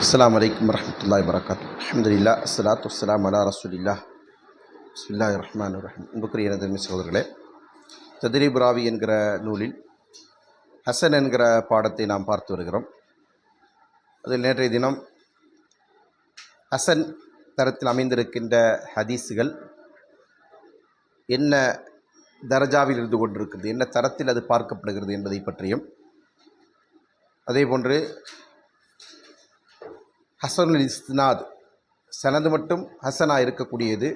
அஸ்ஸலாமு அலைக்கும் வரஹ்மத்துல்லாஹி வரகாத்து அல்ஹம்துலில்லா அஸ்ஸலாத்து வஸ்ஸலாம் அலா ரசூலில்லா பிஸ்மில்லாஹிர் ரஹ்மானிர் ரஹீம் அன்புக்குரிய எனது சகோதரர்களே தத்ரீப் என்கிற நூலில் ஹசன் என்கிற பாடத்தை நாம் பார்த்து வருகிறோம். அதில் நேற்றைய தினம் ஹசன் தரத்தில் அமைந்திருக்கின்ற ஹதீஸுகள் என்ன தரஜாவில் இருந்து கொண்டிருக்கிறது என்ன தரத்தில் அது பார்க்கப்படுகிறது என்பதை பற்றியும் அதே போன்று ஹசனுல் இஸ்னாத் சனது மட்டும் ஹசனாக இருக்கக்கூடியது.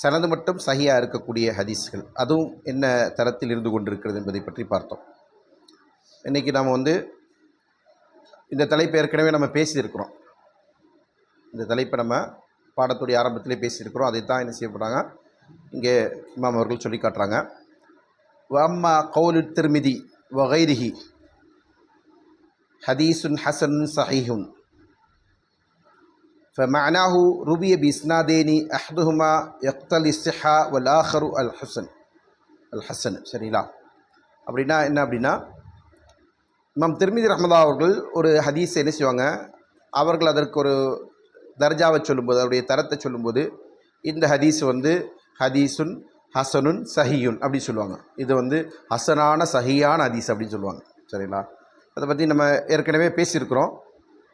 சனது மட்டும் சஹியாக இருக்கக்கூடிய ஹதீஸ்கள். அதுவும் என்ன தரத்தில் இருந்து கொண்டிருக்கிறது என்பதை பற்றி பார்த்தோம். இன்றைக்கி நாம் வந்து இந்த தலைப்பை ஏற்கனவே நம்ம பேசியிருக்கிறோம். இந்த தலைப்பை நம்ம பாடத்துடைய ஆரம்பத்திலே பேசியிருக்கிறோம். அதை தான் என்ன செய்யப்படுறாங்க இங்கே இமாம் அவர்கள் சொல்லி காட்டுறாங்க. அம்மா கவுலு திருமிதி வகைரிஹி ஹதீசுன் ஹசன் சஹீஹுன். فمعناه روي بإسنادين أحدهما يقتضي الصحة والآخر الحسن الحسن சரிங்களா அப்படின்னா என்ன அப்படின்னா இமாம் திருமிதி ரஹ்மதா அவர்கள் ஒரு ஹதீஸ் என்ன செய்வாங்க அவர்கள் அதற்கு ஒரு தர்ஜாவை சொல்லும்போது அவருடைய தரத்தை சொல்லும்போது இந்த ஹதீஸ் வந்து ஹதீஸுன் ஹசனுன் சஹியுன் அப்படி சொல்லுவாங்க இது வந்து ஹசனான சஹியான ஹதீஸ் அப்படின்னு சொல்லுவாங்க சரிங்களா அதை பற்றி நம்ம ஏற்கனவே பேசியிருக்கிறோம்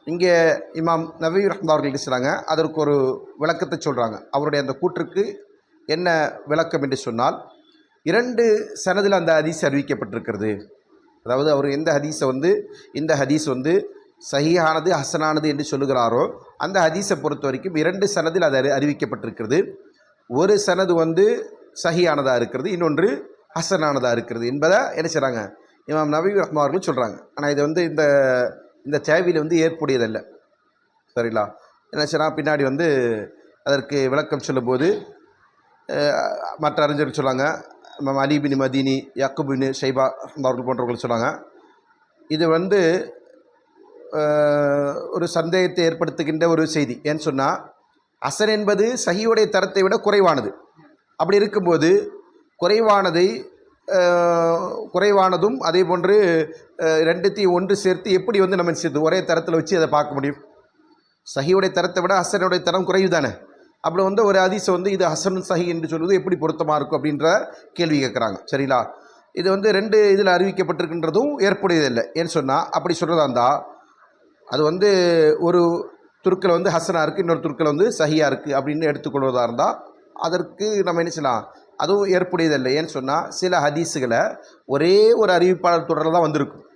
இங்கே இமாம் நபி ரஹ்மதா அவர்கள் இருக்கிறாங்க அதற்கு ஒரு விளக்கத்தை சொல்கிறாங்க அவருடைய அந்த கூற்றுக்கு என்ன விளக்கம் என்று சொன்னால் இரண்டு சனதில் அந்த ஹதீஸ் அறிவிக்கப்பட்டிருக்கிறது. அதாவது அவர் எந்த ஹதீஸை வந்து இந்த ஹதீஸ் வந்து சஹியானது ஹசனானது என்று சொல்லுகிறாரோ அந்த ஹதீஸை பொறுத்த வரைக்கும் இரண்டு சனதில் அது அறிவிக்கப்பட்டிருக்கிறது. ஒரு சனது வந்து சஹியானதாக இருக்கிறது இன்னொன்று ஹசனானதாக இருக்கிறது என்பதை என்ன செய்கிறாங்க இமாம் நபி ரஹ்மா அவர்கள் சொல்கிறாங்க ஆனால் இது வந்து இந்த இந்த தேவையில் வந்து ஏற்புடையதல்ல. சரிங்களா? என்ன பின்னாடி வந்து அதற்கு விளக்கம் சொல்லும்போது மற்ற அறிஞர்கள் சொல்லுவாங்க அலிபின் மதீனி யக்குபின் ஷைபா அவர்கள் போன்றவர்கள் சொன்னாங்க இது வந்து ஒரு சந்தேகத்தை ஏற்படுத்துகின்ற ஒரு செய்தி. ஏன்னு சொன்னால் அசன் என்பது சஹியுடைய தரத்தை விட குறைவானது. அப்படி இருக்கும்போது குறைவானதை குறைவானதும் அதே போன்று ரெண்டுத்தையும் ஒன்று சேர்த்து எப்படி வந்து நம்ம சேர்த்து ஒரே தரத்தில் வச்சு அதை பார்க்க முடியும். சஹியுடைய தரத்தை விட ஹசனுடைய தரம் குறைவு தானே அப்படி வந்து ஒரு அதிசம் வந்து இது ஹசன் சஹி என்று சொல்வது எப்படி பொருத்தமாக இருக்கும் அப்படின்ற கேள்வி கேட்குறாங்க. சரிங்களா? இது வந்து ரெண்டு இதில் அறிவிக்கப்பட்டிருக்கின்றதும் ஏற்புடையதில்லை. ஏன்னு சொன்னால் அப்படி சொல்கிறதா இருந்தால் அது வந்து ஒரு துருக்கில் வந்து ஹசனாக இருக்குது இன்னொரு துருக்கில் வந்து சஹியாக இருக்குது அப்படின்னு எடுத்துக்கொள்வதாக இருந்தால் அதற்கு நம்ம என்ன செய்யலாம்? அதுவும் ஏற்புடையதில்லை ஏன்னு சொன்னால் சில ஹதீஸுகளை ஒரே ஒரு அறிவிப்பாளர் தொடரில் தான் வந்திருக்கும்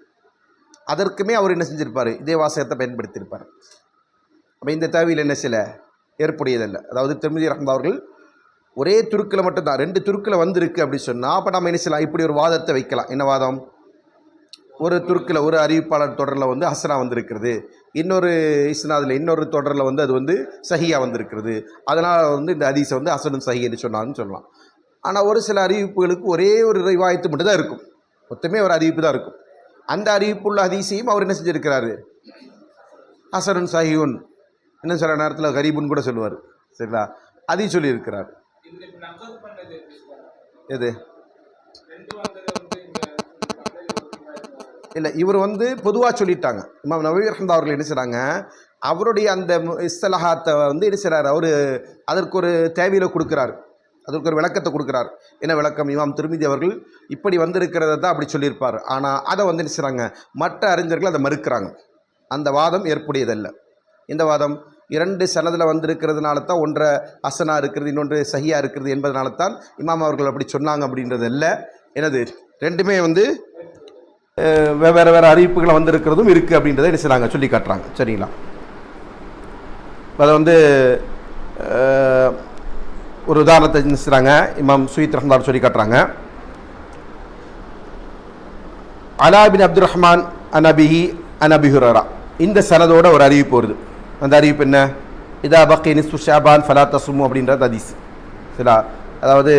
அதற்குமே அவர் என்ன செஞ்சிருப்பார்? இதே வாசகத்தை பயன்படுத்தியிருப்பார். அப்போ இந்த தேவையில் என்ன சில? ஏற்புடையதல்ல அதாவது திருமதி ரஹ்மதா அவர்கள் ஒரே துருக்கில் மட்டும்தான் ரெண்டு துருக்கில் வந்திருக்கு அப்படி சொன்னால் அப்போ நம்ம என்ன செய்யலாம்? இப்படி ஒரு வாதத்தை வைக்கலாம். என்ன வாதம்? ஒரு துருக்கில் ஒரு அறிவிப்பாளர் தொடரில் வந்து ஹசனா வந்திருக்கிறது. இன்னொரு இஸ்னாதில் இன்னொரு தொடரில் வந்து அது வந்து சஹியாக வந்திருக்கிறது. அதனால் வந்து இந்த ஹதீஸை வந்து ஹசனும் சஹி என்று சொல்லலாம். ஆனால் ஒரு சில அறிவிப்புகளுக்கு ஒரே ஒரு ரிவாயத்து மட்டும் தான் இருக்கும். மொத்தமே ஒரு அறிவிப்பு தான் இருக்கும். அந்த அறிவிப்புள்ள அதிசயம் அவர் என்ன செஞ்சிருக்கிறாரு? ஹசனுன் சாஹிவன் இன்னும் சில நேரத்தில் கரீபுன்னு கூட சொல்லுவார். சரிங்களா? அதையும் சொல்லியிருக்கிறார். எது? இல்லை இவர் வந்து பொதுவாக சொல்லிட்டாங்க. இமாம் நபி ரஹ்மதா அவர்கள் என்ன செய்கிறாங்க அவருடைய அந்த மு- இஸ்தலஹாத்தை வந்து என்ன செய்கிறார் அவர் அதற்கு ஒரு தேவையில் கொடுக்குறாரு. அதற்கு ஒரு விளக்கத்தை கொடுக்குறார். என்ன விளக்கம்? இமாம் திருமிதி அவர்கள் இப்படி வந்திருக்கிறத தான் அப்படி சொல்லியிருப்பார். ஆனால் அதை வந்து என்ன செய்கிறாங்க மற்ற அறிஞர்கள் அதை மறுக்கிறாங்க. அந்த வாதம் ஏற்புடையதல்ல. இந்த வாதம் இரண்டு சனதில் வந்திருக்கிறதுனால தான் ஒன்றை ஹசனா இருக்கிறது இன்னொன்று சகியாக இருக்கிறது என்பதனால தான் இமாம் அவர்கள் அப்படி சொன்னாங்க அப்படின்றது இல்லை எனது ரெண்டுமே வந்து வேறு வேறு அறிவிப்புகளை வந்திருக்கிறதும் இருக்குது அப்படின்றத என்ன செய்கிறாங்க சொல்லி காட்டுறாங்க. சரிங்களா? அதை வந்து ஒரு உதாரணத்தை என்ன இமாம் சுயித் ரஹ்மான் சொல்லி காட்டுறாங்க. அலா பின் அப்துல் ரஹ்மான் அனபிஹி அனபி ஹுரரா. இந்த சனதோட ஒரு அறிவிப்பு வருது. அந்த அறிவிப்பு என்ன? இதா பக்கி நிஸ்து ஷாபான் ஃபலா தசுமு அப்படின்றது ஹதீஸ். சிலா அதாவது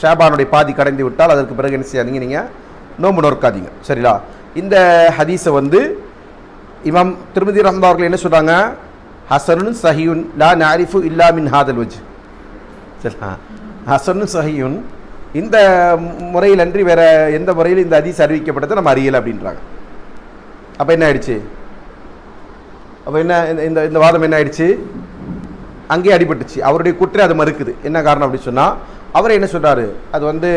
ஷாபானுடைய பாதி கடைந்து விட்டால் அதற்கு பிறகு என்ன செய்யாதீங்க? நீங்கள் நோம்பு நோர்க்காதீங்க சரிங்களா இந்த ஹதீஸை வந்து இமாம் திருமதி ரஹ்மா அவர்கள் என்ன சொல்கிறாங்க ஹசனுன் சஹியுன் லா நாரிஃபு இல்லா மின் ஹாதல் வஜ் சரிங்களா ஹசனுன் சஹியுன் இந்த முறையில் அன்றி வேற எந்த முறையில் இந்த ஹதீஸ் அறிவிக்கப்பட்டதை நம்ம அறியலை அப்படின்றாங்க. அப்போ என்ன ஆயிடுச்சு? அப்போ என்ன இந்த- இந்த இந்த வாதம் என்ன ஆயிடுச்சு? அங்கேயே அடிபட்டுச்சு. அவருடைய குற்றம் அது மறுக்குது. என்ன காரணம் அப்படின்னு சொன்னால் அவர் என்ன சொல்கிறாரு அது வந்து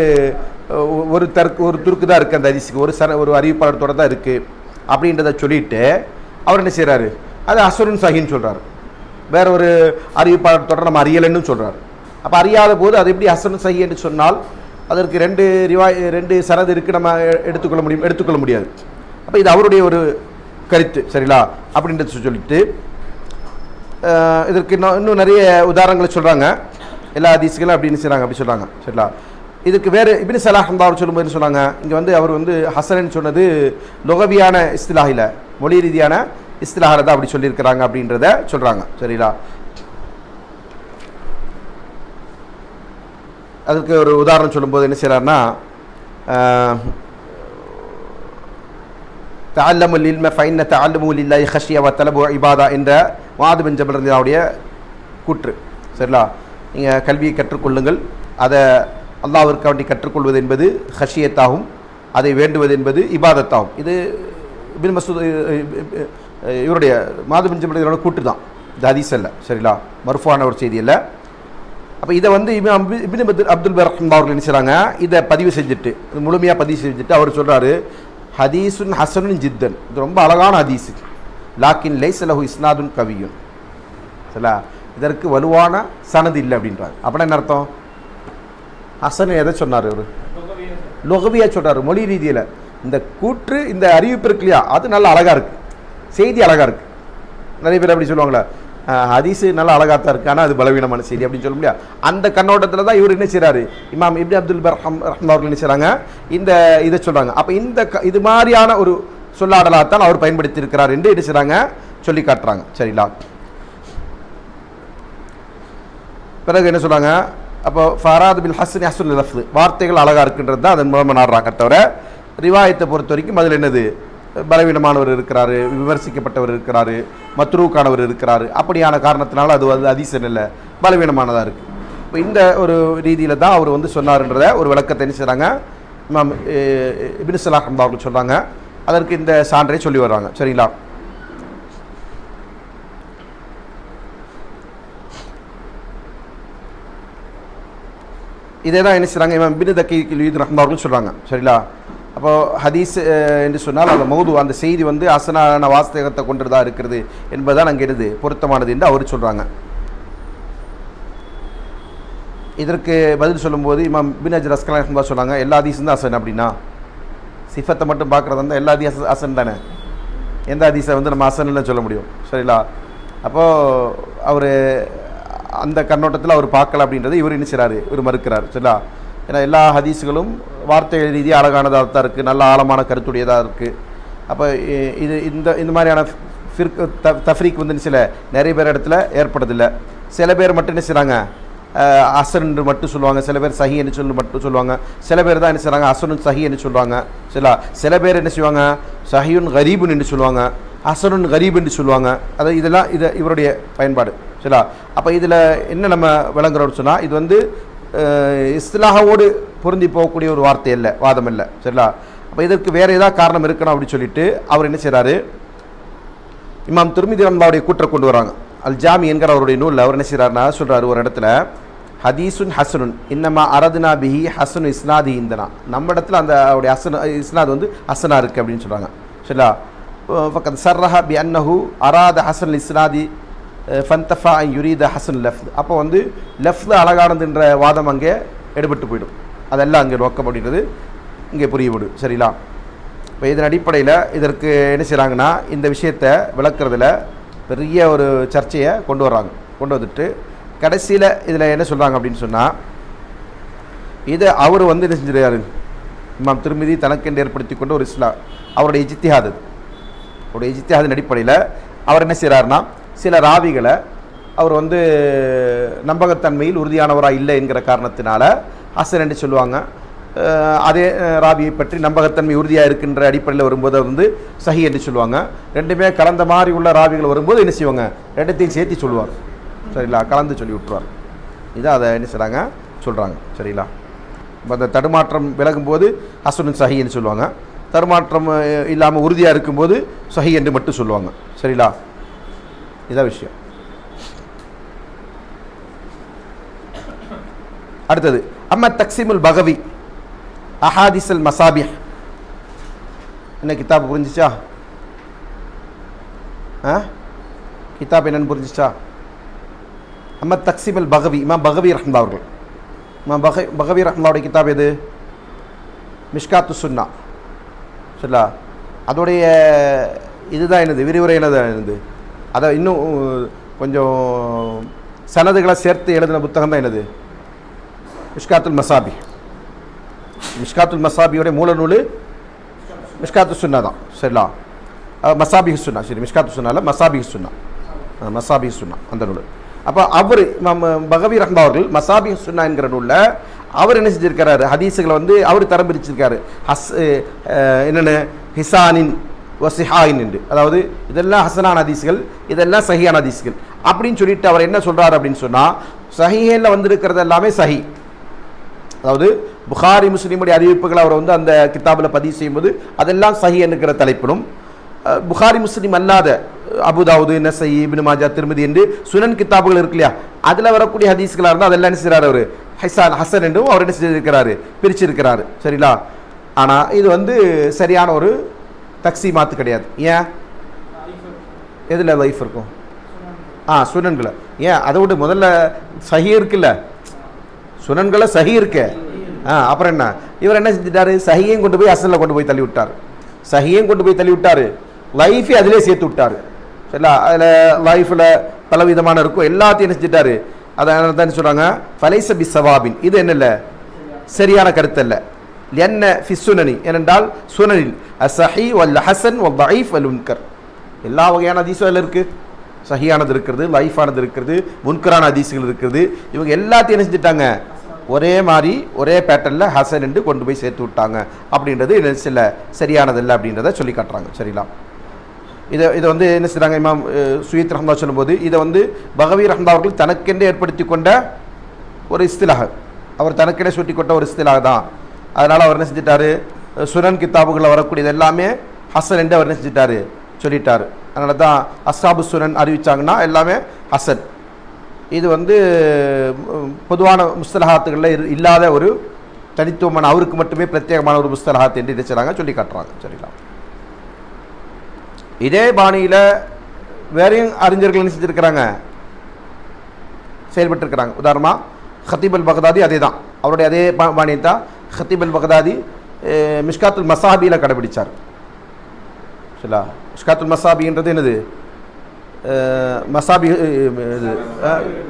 ஒரு தற்கு ஒரு துருக்கு தான் இருக்குது அந்த அதிசிக்கு ஒரு சன ஒரு அறிவிப்பாளத்தோட தான் இருக்குது அப்படின்றத சொல்லிட்டு அவர் என்ன செய்கிறாரு அது அசுரன் சஹின்னு சொல்கிறாரு வேற ஒரு அறிவிப்பாளத்தோட நம்ம அறியலைன்னு சொல்கிறாரு அப்போ அறியாத போது அது எப்படி அசன் சஹி என்று சொன்னால் அதற்கு ரெண்டு ரிவாய் ரெண்டு சரது இருக்குது நம்ம எடுத்துக்கொள்ள முடியும் எடுத்துக்கொள்ள முடியாது. அப்போ இது அவருடைய ஒரு கருத்து சரிங்களா? அப்படின்றத சொல்லிட்டு இதற்கு இன்னும் இன்னும் நிறைய உதாரணங்களை சொல்கிறாங்க எல்லா அதிசுகளும் அப்படின்னு செய்கிறாங்க அப்படி சொல்கிறாங்க சரிங்களா? இதுக்கு வேறு இப்படி சலாஹ் அவர் சொல்லும்போது சொன்னாங்க இங்கே வந்து அவர் வந்து ஹசரன் சொன்னது லொகவியான இஸ்திலாஹில் மொழி ரீதியான இஸ்திலாஹில் தான் அப்படி சொல்லியிருக்கிறாங்க அப்படின்றத சொல்கிறாங்க சரிங்களா? அதுக்கு ஒரு உதாரணம் சொல்லும்போது என்ன செய்கிறாருன்னா தால்லமுல் இல்ம ஃபைன்ன தால்லமு லில்லாஹி ஹஷிய வ தலபு இபாதா என்ற மாது பின் கூற்று. சரிங்களா? நீங்கள் கல்வியை கற்றுக்கொள்ளுங்கள். அதை அல்லாவிற்கு வேண்டி கற்றுக்கொள்வது என்பது ஹஷியத்தாகும் அதை வேண்டுவது என்பது இபாதத்தாகும். இது இபின் மசூத் இவருடைய மாது பின் கூற்று தான். இது ஹதீஸ் அல்ல. சரிங்களா? மறுஃபான ஒரு செய்தி இல்லை அப்போ இதை வந்து இவன் இபின் அப்துல் அப்துல் பரஹ்மா அவர்கள் என்ன செய்கிறாங்க இதை பதிவு செஞ்சுட்டு இது முழுமையாக பதிவு செஞ்சுட்டு அவர் சொல்கிறாரு ஹதீசுன் ஹசனுன் ஜித்தன். இது ரொம்ப அழகான ஹதீஸ் லாக்கின் லைசலஹு இஸ்னாதுன் கவியும் சரிங்களா? இதற்கு வலுவான சனது இல்லை அப்படின்றாங்க அப்படின்னா என்ன அர்த்தம்? ஹசன் எதை சொன்னார் இவர் லொகவியாக சொல்கிறார் மொழி ரீதியில். இந்த கூற்று இந்த அறிவிப்பு இருக்கு இல்லையா? அது நல்ல அழகாக இருக்குது செய்தி அழகாக இருக்குது நிறைய பேர் அப்படி சொல்லுவாங்களே ஹதீஸு நல்லா அழகாக தான் இருக்குது ஆனால் அது பலவீனமான செய்தி அப்படின்னு சொல்ல முடியாது. அந்த கண்ணோட்டத்தில் தான் இவர் என்ன செய்கிறாரு இமாம் இப்னி அப்துல் பர்ஹம் ரஹ்மா அவர்கள் என்ன செய்கிறாங்க இந்த இதை சொல்கிறாங்க அப்போ இந்த க இது மாதிரியான ஒரு சொல்லாடலாக தான் அவர் பயன்படுத்தி இருக்கிறார் என்று என்ன செய்கிறாங்க சொல்லி காட்டுறாங்க. சரிங்களா? பிறகு என்ன சொல்கிறாங்க அப்போ ஃபராத் பில் ஹசன் ஹசுல் லஃப்து. வார்த்தைகள் அழகாக இருக்குன்றது தான் அதன் மூலமாக நாடுறாங்க தவிர ரிவாயத்தை பொறுத்த வரைக்கும் அதில் என்னது? பலவீனமானவர் இருக்கிறாரு விமர்சிக்கப்பட்டவர் இருக்கிறாரு மத்ரூக்கானவர் இருக்கிறாரு. அப்படியான காரணத்தினால அது வந்து அதிசயம் இல்லை பலவீனமானதாக இருக்குது இப்போ இந்த ஒரு ரீதியில் தான் அவர் வந்து சொன்னார்ன்றத ஒரு விளக்கத்தை என்ன செய்கிறாங்க இமாம் இபின் சலாஹ் அவர்கள் சொல்கிறாங்க அதற்கு இந்த சான்றை சொல்லி வர்றாங்க. சரிங்களா? இதே தான் என்ன செய்கிறாங்க இவன் பின் தக்கி ஈத் ரஹ்மா அவர்கள் சொல்கிறாங்க சரிங்களா? அப்போ ஹதீஸ் என்று சொன்னால் அந்த மௌது அந்த செய்தி வந்து அசனான வாஸ்தகத்தை கொண்டுதான் இருக்கிறது என்பதுதான் அங்கே இருது பொருத்தமானது என்று அவர் சொல்கிறாங்க இதற்கு பதில் சொல்லும்போது இமாம் பின் அஜர் அஸ்கலா சொன்னாங்க எல்லா ஹதீஸும் தான் அசன் அப்படின்னா. சிஃபத்தை மட்டும் பார்க்குறது வந்து எல்லா ஹதீஸ் அசன் தானே? எந்த ஹதீஸை வந்து நம்ம அசன்ல சொல்ல முடியும்? சரிங்களா? அப்போது அவர் அந்த கண்ணோட்டத்தில் அவர் பார்க்கல அப்படின்றது இவர் என்ன செய்றாரு? இவர் மறுக்கிறார். சரிங்களா? ஏன்னா எல்லா ஹதீஸுகளும் வார்த்தை ரீதியாக அழகானதாக தான் இருக்குது நல்ல ஆழமான கருத்துடையதாக இருக்குது அப்போ இது இந்த இந்த மாதிரியான ஃபிர்க் த தஃப்ரீக் வந்து சில நிறைய பேர் இடத்துல ஏற்படுதில்லை சில பேர் மட்டும் என்ன செய்கிறாங்க அசன் மட்டும் சொல்லுவாங்க. சில பேர் சஹி என்று சொல்லி மட்டும் சொல்லுவாங்க. சில பேர் தான் என்ன செய்கிறாங்க அசனுன் சஹி என்று சொல்லுவாங்க. சில சில பேர் என்ன செய்வாங்க? சஹியுன் கரீபுன் என்று சொல்லுவாங்க. அசனுன் கரீப் என்று சொல்லுவாங்க. அது இதெல்லாம் இது இவருடைய பயன்பாடு. சரிங்களா? அப்போ இதில் என்ன நம்ம விளங்குறோம்னு சொன்னால் இது வந்து அஹ், இஸ்லாஹோடு பொருந்தி போகக்கூடிய ஒரு வார்த்தை இல்லை வாதம் இல்லை சரிங்களா? அப்போ இதற்கு வேறு ஏதாவது காரணம் இருக்கணும் அப்படின்னு சொல்லிட்டு அவர் என்ன செய்கிறாரு இமாம் திருமிதி ரம்லாவுடைய கூற்றை கொண்டு வராங்க. அல் ஜாமி என்கிற அவருடைய நூலில் அவர் என்ன செய்கிறாருன்னா சொல்கிறார் ஒரு இடத்துல ஹதீசுன் ஹசனுன் இன்னமா அரதுனா பிஹி ஹசனு இஸ்னாதி இந்தனா. நம்ம இடத்துல அந்த அவருடைய ஹசன் இஸ்னாத் வந்து ஹசனா இருக்குது அப்படின்னு சொல்கிறாங்க சரிங்களா? ஃபக்கத் சர்ரஹா பி அன்னஹு அராத ஹசன் இஸ்னாதி ஃபந்தஃபா யுரீத ஹசன் லஃப்த். அப்போ வந்து லஃப்து அழகானதுன்ற வாதம் அங்கே எடுபட்டு போயிடும். அதெல்லாம் அங்கே நோக்கம் அப்படின்றது இங்கே புரியவிடும் சரிங்களா? இப்போ இதன் அடிப்படையில் இதற்கு என்ன செய்கிறாங்கன்னா இந்த விஷயத்தை விளக்குறதுல பெரிய ஒரு சர்ச்சையை கொண்டு வர்றாங்க. கொண்டு வந்துட்டு கடைசியில் இதில் என்ன சொல்கிறாங்க அப்படின்னு சொன்னால் இதை அவர் வந்து என்ன செஞ்சிருக்காரு? இமாம் திருமதி தனக்கென்று ஏற்படுத்தி கொண்டு ஒரு இஸ்லா. அவருடைய இஜித்திஹாது அவருடைய இஜித்திஹாதின் அடிப்படையில் அவர் என்ன செய்கிறாருன்னா சில ராவிகளை அவர் வந்து நம்பகத்தன்மையில் உறுதியானவராக இல்லை என்கிற காரணத்தினால அசன் என்று சொல்லுவாங்க. அதே அஹ், ராவியை பற்றி நம்பகத்தன்மை உறுதியாக இருக்கின்ற அடிப்படையில் வரும்போது வந்து சஹி என்று சொல்லுவாங்க. ரெண்டுமே கலந்த மாதிரி உள்ள ராவிகள் வரும்போது என்ன செய்வாங்க? ரெண்டத்தையும் சேர்த்து சொல்லுவார். சரிங்களா? கலந்து சொல்லி விட்டுருவார். இதான் அதை என்ன செய்கிறாங்க சொல்கிறாங்க சரிங்களா? இப்ப அந்த தடுமாற்றம் விலகும்போது ஹசனுன் சஹி என்று சொல்லுவாங்க. தடுமாற்றம் இல்லாமல் உறுதியாக இருக்கும்போது சஹி என்று மட்டும் சொல்லுவாங்க. சரிங்களா? இதான் விஷயம். அடுத்தது அம்மா தக்சிமுல் பகவி அஹாதிசல் மசாபிய என்ன கிதாப் புரிஞ்சிச்சா? ஆ? கிதாப் என்னன்னு புரிஞ்சிச்சா? அம்மா தக்சிமுல் பகவி இமாம் பகவி ரஹ்மல்லா அவர்கள். இமாம் பக பகவி ரஹ்மல்லாவுடைய கிதாப் எது? மிஷ்காத்து சுன்னா. சரிங்களா அதோடைய இதுதான் என்னது? விரிவுரை என்னது என்னது? அதை இன்னும் கொஞ்சம் சனதுகளை சேர்த்து எழுதின புத்தகம் தான் என்னது? மிஷ்காத்துல் மசாபி. மிஷ்காத்துல் மசாபியோடைய மூல நூல் மிஷ்காத்து சுன்னா தான். சரிங்களா மசாபி சுன்னா. சரி மிஷ்காத்து சுன்னால மசாபி சுன்னா. மசாபி சுன்னா அந்த நூல். அப்போ அவர் பகவி ரஹ்மா அவர்கள் மசாபி சுன்னா என்கிற நூலில் அவர் என்ன செஞ்சுருக்கிறாரு ஹதீஸுகளை வந்து அவர் தரம் பிரிச்சிருக்காரு. ஹஸ் என்னென்ன? ஹிசானின் வசிஹாயின் என்று அதாவது இதெல்லாம் ஹசனான ஹதீஸ்கள் இதெல்லாம் சஹியான ஹதீஸ்கள். அப்படின்னு சொல்லிட்டு அவர் என்ன சொல்கிறார் அப்படின்னு சொன்னால் சஹிஹில் வந்திருக்கிறது எல்லாமே சஹி. அதாவது புகாரி முஸ்லீமுடைய அறிவிப்புகளை அவர் வந்து அந்த கிதாபில் பதிவு செய்யும்போது அதெல்லாம் சஹி என்கிற தலைப்பிலும். புகாரி முஸ்லீம் அல்லாத அபுதாவுது நசை இப்னு மாஜா திருமதி என்று சுனன் கித்தாபுகள் இருக்கு இல்லையா? அதில் வரக்கூடிய ஹதீஸ்களாக இருந்தால் அதெல்லாம் என்ன செய்கிறார் அவர்? ஹைசான் ஹசன் என்றும் அவர் என்ன செஞ்சிருக்கிறாரு பிரிச்சிருக்கிறாரு. சரிங்களா? ஆனால் இது வந்து சரியான ஒரு தக்சீமாத்து கிடையாது. ஏன்? எதில் லைஃப் இருக்கும்? ஆ சுனன்களை ஏன்? அதை விட்டு முதல்ல சஹி இருக்குல்ல? சுனன்களை சஹி இருக்கு. ஆ அப்புறம் என்ன? இவர் என்ன செஞ்சிட்டாரு? சஹியையும் கொண்டு போய் அசலில் கொண்டு போய் தள்ளி விட்டார் சஹியையும் கொண்டு போய் தள்ளி விட்டார் லைஃபே அதிலே சேர்த்து விட்டார். சரிங்களா? அதில் லைஃப்பில் பல விதமான இருக்கும். எல்லாத்தையும் என்ன செஞ்சிட்டாரு? அதை தான் சொல்கிறாங்க ஃபலைசபி சவாபின். இது என்ன இல்லை சரியான கருத்தல்ல என்ன ஃபி சுனனி ஏனென்றால் சுனனில் அசஹி வல் ஹசன் வல் தஈஃப் வல் முன்கர் எல்லா வகையான அதிசயம் அதில் இருக்குது சஹியானது இருக்கிறது லைஃபானது இருக்கிறது முன்கரான அதிசயங்கள் இருக்கிறது இவங்க எல்லாத்தையும் என்ன செஞ்சுட்டாங்க? ஒரே மாதிரி ஒரே பேட்டர்னில் ஹசன் என்று கொண்டு போய் சேர்த்து விட்டாங்க. அப்படின்றது என்ன சில சரியானதில்லை அப்படின்றத சொல்லி காட்டுறாங்க. சரிங்களா? இதை இதை வந்து என்ன செய்கிறாங்க இமாம் அஹ், சுயத் ரஹ்மதா சொல்லும்போது இதை வந்து பகவி ரஹ்மதா அவர்கள் தனக்கென்று ஏற்படுத்தி கொண்ட ஒரு இஸ்திலாக அவர் தனக்கென சுட்டி கொண்ட ஒரு இஸ்திலாக தான். அதனால் அவர் என்ன செஞ்சிட்டாரு? அஹ், சுனன் கித்தாபுகளில் வரக்கூடியது எல்லாமே ஹசன் என்று அவர் என்ன செஞ்சிட்டாரு? சொல்லிட்டார். அதனால தான் அஸ்ஹாபு சுனன் அறிவிச்சாங்கன்னா எல்லாமே ஹசன். இது வந்து பொதுவான முஸ்தலஹாத்துகளில் இரு- இல்லாத ஒரு தனித்துவமான அவருக்கு மட்டுமே பிரத்யேகமான ஒரு முஸ்தலஹாத் என்று இதை செய்கிறாங்க சொல்லி காட்டுறாங்க. சரிங்களா இதே பாணியில் வேறையும் அறிஞர்கள் என்ன செஞ்சுருக்கிறாங்க? செயல்பட்டுருக்கிறாங்க. உதாரணமாக ஹத்தீப் அல் பகதாதி அதே தான் அவருடைய அதே பா- பாணியை தான் ஹத்தீப் அல் பகதாதி மிஷ்காத்துல் மசாபியில் கடைபிடித்தார் சரிங்களா மிஷ்காத்துல் மசாபின்றது என்னது மசாபி இது,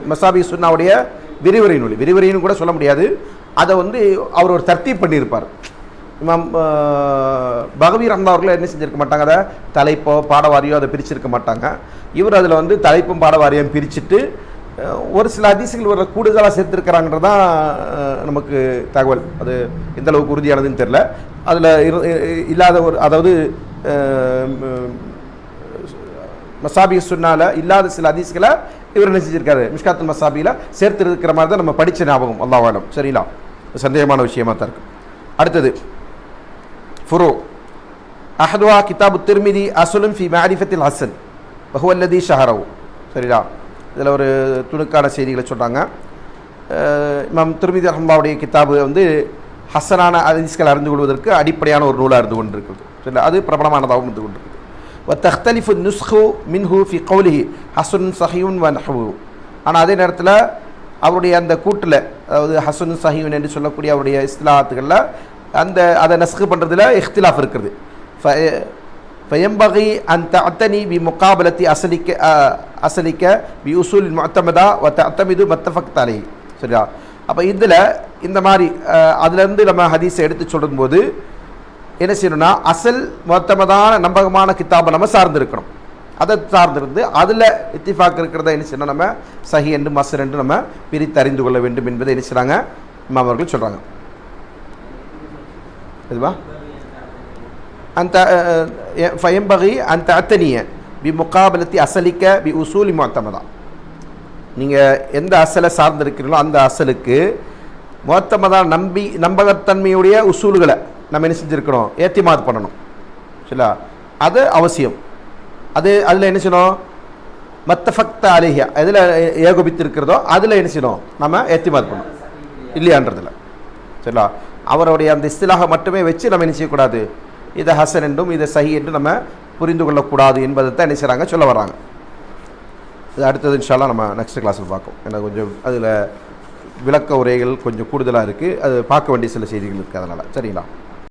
மசாபி சுன்னாவுடைய விரிவுரை நூல் விரிவுரைன்னு கூட சொல்ல முடியாது அதை வந்து அவர் ஒரு தர்த்தீப் பண்ணியிருப்பார் இமாம் பகவீர் பகவி ரஹ்மா அவர்கள் என்ன செஞ்சிருக்க மாட்டாங்க அதை தலைப்போ பாடவாரியோ அதை பிரிச்சிருக்க மாட்டாங்க இவர் அதில் வந்து தலைப்பும் பாடவாரியம் பிரிச்சுட்டு ஒரு சில அதிசயங்கள் ஒரு கூடுதலாக சேர்த்துருக்கிறாங்கிறது தான் நமக்கு தகவல். அது எந்த அளவுக்கு உறுதியானதுன்னு தெரில அதில் இல்லாத ஒரு அதாவது மசாபி சுன்னால இல்லாத சில அதிசயங்களை இவர் என்ன செஞ்சிருக்காரு? மிஷ்காத்துல் மசாபியில் சேர்த்து இருக்கிற மாதிரி தான் நம்ம படித்த ஞாபகம் அல்லாவாலும் சரிங்களா? சந்தேகமான விஷயமா தான் இருக்கு. அடுத்தது ஃபுரோ. அஹத்வா கிதாபு திருமிதி அசுலும் ஃபி மாரிஃபத்தில் ஹசன். பஹுவல்லதி ஷஹரவு சரிங்களா? இதில் ஒரு துணுக்கான செய்திகளை சொல்கிறாங்க இமாம் திருமிதி அஹம்பாவுடைய கித்தாபு வந்து ஹசனான அதிஸ்கள் அறிந்து கொள்வதற்கு அடிப்படையான ஒரு நூலாக இருந்து கொண்டிருக்கிறது. அது பிரபலமானதாகவும் இருந்து கொண்டிருக்கிறது. தஹ்தலிஃபு நுஸ்ஹு மின்ஹு ஃபி கௌலிஹி ஹசுன் சஹியூன் வ நஹு ஆனால் அதே நேரத்தில் அவருடைய அந்த கூட்டில் அதாவது ஹசுன் சஹியூன் என்று சொல்லக்கூடிய அவருடைய இஸ்லாத்துகளில் அந்த அதை நஸ்கு பண்ணுறதுல இஹ்திலாஃப் இருக்கிறது ஃபயம்பகி அந்த அத்தனி வி முகாபலத்தி அசலிக்க அசலிக்க வி உசூல் மொத்தமதா ஒத்த அத்தமிது மத்தஃபக்தாலே சரியா? அப்போ இதில் இந்த மாதிரி அதுலேருந்து நம்ம ஹதீஸை எடுத்து சொல்லும்போது என்ன செய்யணும்னா அசல் மொத்தமதான நம்பகமான கித்தாபை நம்ம சார்ந்திருக்கணும். அதை சார்ந்திருந்து அதில் இத்திஃபாக் இருக்கிறத என்ன செய்யணும் நம்ம சஹி என்று மசர் என்று நம்ம பிரித்து அறிந்து கொள்ள வேண்டும் என்பதை என்ன செய்கிறாங்க அவர்கள் சொல்கிறாங்க இதுவா? அந்த ஃபயம்பகி அந்த அத்தனிய பி முகாபலத்தி அசலிக்க பி உசூலி முத்தமதா நீங்கள் எந்த அசலை சார்ந்திருக்கிறீங்களோ அந்த அசலுக்கு மொத்தமதா நம்பி நம்பகத்தன்மையுடைய உசூல்களை நம்ம என்ன செஞ்சுருக்கணும்? ஏத்திமாத் பண்ணணும். சரிங்களா? அது அவசியம். அது அதில் என்ன செய்யணும்? மத்தஃபக்த அலிஹியா. எதில் ஏகோபித்திருக்கிறதோ அதில் என்ன செய்யணும்? நம்ம ஏத்திமாத் பண்ணணும். இல்லையான்றதில் சரிங்களா? அவருடைய அந்த இஸ்திலாக மட்டுமே வச்சு நம்ம என்ன செய்யக்கூடாது? இதை ஹசன் என்றும் இதை சஹி என்றும் நம்ம புரிந்து கொள்ளக்கூடாது என்பதை தான் என்ன செய்கிறாங்க சொல்ல வராங்க இது அடுத்தது இன்ஷால்லாம் நம்ம நெக்ஸ்ட் கிளாஸில் பார்ப்போம். ஏன்னா கொஞ்சம் அதில் விளக்க உரைகள் கொஞ்சம் கூடுதலாக இருக்குது அது பார்க்க வேண்டிய சில செய்திகள் இருக்குது அதனால். சரிங்களா?